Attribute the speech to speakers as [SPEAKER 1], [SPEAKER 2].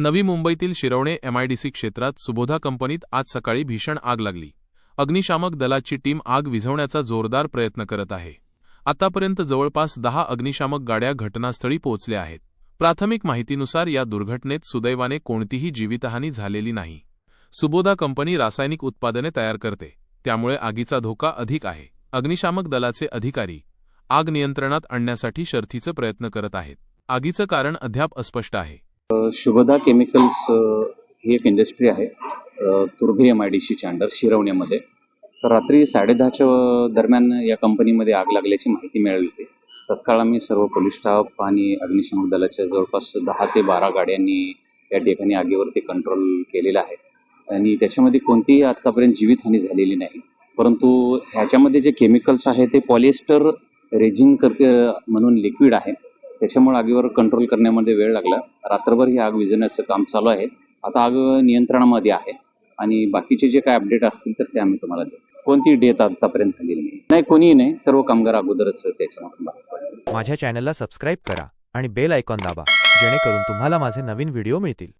[SPEAKER 1] नवी मुंबईतील शिरवणे एमआयडीसी क्षेत्रात सुबोधा कंपनीत आज सकाळी भीषण आग लागली. अग्निशामक दलाची टीम आग विझवण्याचा जोरदार प्रयत्न करत आहे. आतापर्यंत जवळपास दहा अग्निशामक गाड्या घटनास्थळी पोहोचल्या आहेत. प्राथमिक माहितीनुसार या दुर्घटनेत सुदैवाने कोणतीही जीवितहानी झालेली नाही. सुबोधा कंपनी रासायनिक उत्पादने तयार करते. त्यामुळे आगीचा धोका अधिक आहे. अग्निशामक दलाचे अधिकारी आग नियंत्रणात आणण्यासाठी शर्थीचे प्रयत्न करत आहेत. आगीचं कारण अद्याप अस्पष्ट आहे.
[SPEAKER 2] शुभदा केमिकल्स ही एक इंडस्ट्री आहे अ, तुर्भे एम आय डी सीच्या अंडर शिरवण्यामध्ये. तर रात्री साडेदहाच्या दरम्यान या कंपनीमध्ये आग लागल्याची माहिती मिळाली होती. तत्काळ आम्ही सर्व पोलीस स्टाफ आणि अग्निशमक दलाच्या जवळपास दहा ते बारा गाड्यांनी या ठिकाणी आगीवरती कंट्रोल केलेला आहे. आणि त्याच्यामध्ये कोणतीही आत्तापर्यंत जीवितहानी झालेली नाही. परंतु ह्याच्यामध्ये जे केमिकल्स आहे ते पॉलिएस्टर रेजिन म्हणून लिक्विड आहे. त्याच्यामुळे आगीवर कंट्रोल करण्यामध्ये वेळ लागला. रात्रभर ही आग विझवण्याचं काम चालू आहे. आता आग नियंत्रणामध्ये आहे. आणि बाकीचे जे काय अपडेट असतील तर ते आम्ही तुम्हाला देऊ. कोणती डेट आतापर्यंत झालेली नाही. नाही कोणीही नाही. सर्व कामगार अगोदरच त्याच्यामधून बाहेर
[SPEAKER 3] माझ्या चॅनलला सबस्क्राईब करा आणि बेल आयकॉन दाबा. जेणेकरून तुम्हाला माझे नवीन व्हिडिओ मिळतील.